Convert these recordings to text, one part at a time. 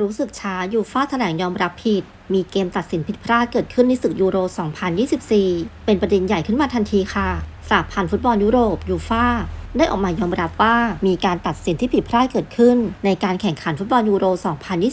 รู้สึกช้ายูฟ่าแถลงยอมรับผิด มีเกมตัดสินผิดพลาดเกิดขึ้นในศึกยูโร 2024 เป็นประเด็นใหญ่ขึ้นมาทันทีค่ะสาพันธ์ฟุตบอลยุโรปยูฟ่าได้ออกมายอมรับว่ามีการตัดสินที่ผิดพลาดเกิดขึ้น ในการแข่งขันฟุตบอลยูโร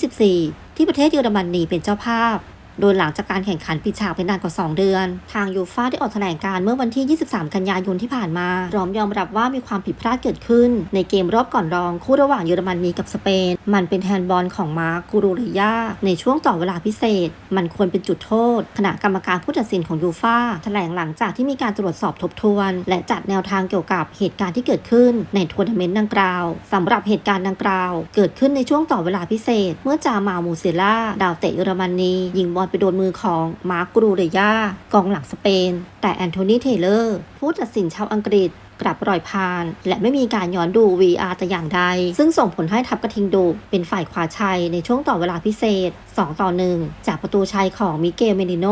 2024 ที่ประเทศเยอรมนีเป็นเจ้าภาพ โดยหลังจากการแข่งขันปิดฉากไปนานกว่า 2 เดือน ทางยูฟ่าได้ออกแถลงการเมื่อวันที่ 23 กันยายนที่ผ่านมาพร้อมยอมรับว่ามีความผิดพลาดเกิดขึ้น ในเกมรอบก่อนรองคู่ระหว่างเยอรมนีกับสเปน มันเป็นแฮนด์บอลของมาร์กูรูริยาในช่วงต่อเวลาพิเศษ มันควรเป็นจุดโทษขณะกรรมการผู้ตัดสินของยูฟ่าแถลงหลังจากที่มีการตรวจสอบทบทวน และจัดแนวทางเกี่ยวกับเหตุการณ์ที่เกิดขึ้นในทัวร์นาเมนต์ดังกล่าวสำหรับเหตุการณ์ดังกล่าว เกิดขึ้นในช่วงต่อเวลาพิเศษ เมื่อจามามูเซล่าดาวเตะเยอรมนียิงบอลไปโดนมือของมาร์กรูเรยากองหลังสเปน แต่แอนโทนีเทเลอร์ผู้ตัดสินชาวอังกฤษกลับปล่อยผ่าน และไม่มีการย้อนดู VR แต่อย่างใด ซึ่งส่งผลให้ทัพกระทิงดุเป็นฝ่ายคว้าชัยในช่วงต่อเวลาพิเศษ 2 ต่อ 1 จากประตูชัยของมิเกลเมดิโน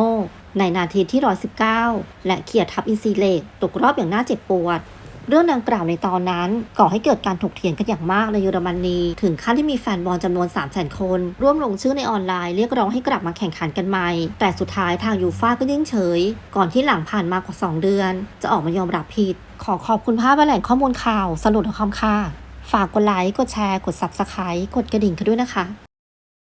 ในนาทีที่ 119 และเขียดทัพอินซีเลกตกรอบอย่างน่าเจ็บปวด เรื่องดังกล่าวในตอนนั้นก่อให้เกิดการถกเถียงกันอย่างมากในเยอรมนี ถึงขั้นที่มีแฟนบอลจำนวน 3 0 0 0 0 0 คน ร่วมลงชื่อในออนไลน์เรียกร้องให้กลับมาแข่งขันกันใหม่ แต่สุดท้ายทางยูฟ่าก็ยิ่งเฉย ก่อนที่หลังผ่านมากว่า 2 เดือน จะออกมายอมรับผิด ขอขอบคุณภาพและแหล่งข้อมูลข่าวสนุกคอมค่ะ ฝากกดไลค์กดแชร์ กด Subscribe กดกระดิ่งกันด้วยนะคะ